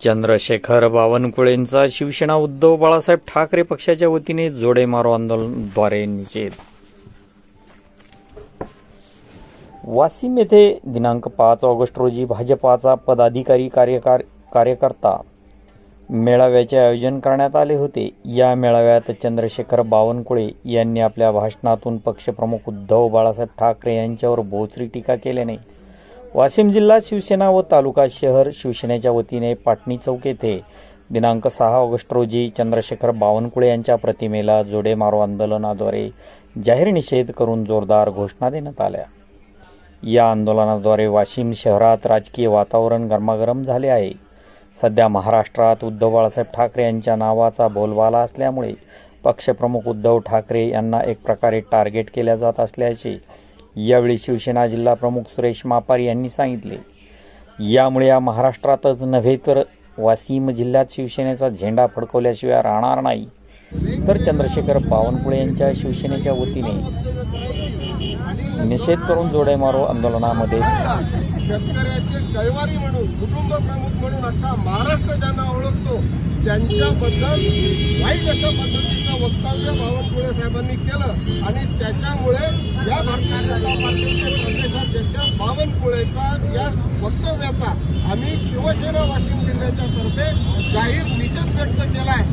चंद्रशेखर बावनकुळेंचा शिवसेना उद्धव बाळासाहेब ठाकरे पक्षाच्या वतीने जोडे मारो आंदोलनाद्वारे निषेध. वाशिम येथे दिनांक पाच ऑगस्ट रोजी भाजपाचा पदाधिकारी कार्यकार कार्यकर्ता मेळाव्याचे आयोजन करण्यात आले होते. या मेळाव्यात चंद्रशेखर बावनकुळे यांनी आपल्या भाषणातून पक्षप्रमुख उद्धव बाळासाहेब ठाकरे यांच्यावर बोचरी टीका केल्याने वाशिम जिल्हा शिवसेना व तालुका शहर शिवसेनेच्या वतीने पाटणी चौक येथे दिनांक सहा ऑगस्ट रोजी चंद्रशेखर बावनकुळे यांच्या प्रतिमेला जोडे मारो आंदोलनाद्वारे जाहीर निषेध करून जोरदार घोषणा देण्यात आल्या. या आंदोलनाद्वारे वाशिम शहरात राजकीय वातावरण गरमागरम झाले आहे. सध्या महाराष्ट्रात उद्धव बाळासाहेब ठाकरे यांच्या नावाचा बोलबाला असल्यामुळे पक्षप्रमुख उद्धव ठाकरे यांना एक प्रकारे टार्गेट केल्या जात असल्याचे यावेळी शिवसेना जिल्हा प्रमुख सुरेश मापार यांनी सांगितले. यामुळे या महाराष्ट्रातच नव्हे तर वाशिम जिल्ह्यात शिवसेनेचा झेंडा फडकवल्याशिवाय राहणार नाही. तर चंद्रशेखर बावनकुळे यांच्या शिवसेनेच्या वतीने निषेध करून जोडे मारो आंदोलनामध्ये. शेतकऱ्याचे कैवारी म्हणून कुटुंब प्रमुख म्हणून महाराष्ट्र ज्यांना ओळखतो त्यांच्याबद्दल वाईट अशा पद्धतीचं बावनकुळे साहेबांनी केलं. आणि त्याच्यामुळे या भारतीय जनता पार्टीचे प्रदेशाध्यक्ष बावनकुळेचा या वक्तव्याचा आम्ही शिवसेना वाशिम जिल्ह्याच्या तर्फे जाहीर निषेध व्यक्त केला आहे